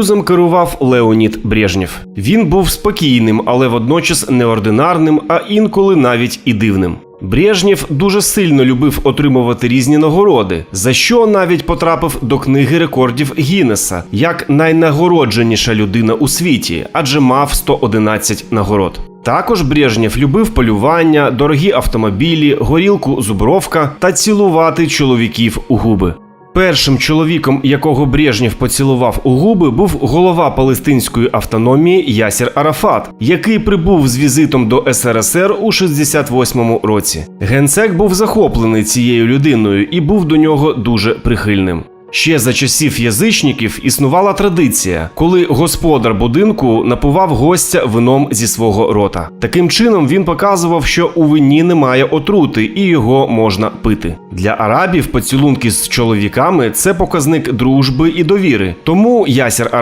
Союзом керував Леонід Брежнєв. Він був спокійним, але водночас неординарним, а інколи навіть і дивним. Брежнєв дуже сильно любив отримувати різні нагороди, за що навіть потрапив до книги рекордів Гіннеса як найнагородженіша людина у світі, адже мав 111 нагород. Також Брежнєв любив полювання, дорогі автомобілі, горілку зубровка та цілувати чоловіків у губи. Першим чоловіком, якого Брежнєв поцілував у губи, був голова палестинської автономії Ясір Арафат, який прибув з візитом до СРСР у 68-му році. Генсек був захоплений цією людиною і був до нього дуже прихильним. Ще за часів язичників існувала традиція, коли господар будинку напував гостя вином зі свого рота. Таким чином він показував, що у вині немає отрути і його можна пити. Для арабів поцілунки з чоловіками це показник дружби і довіри. Тому Ясір Арафат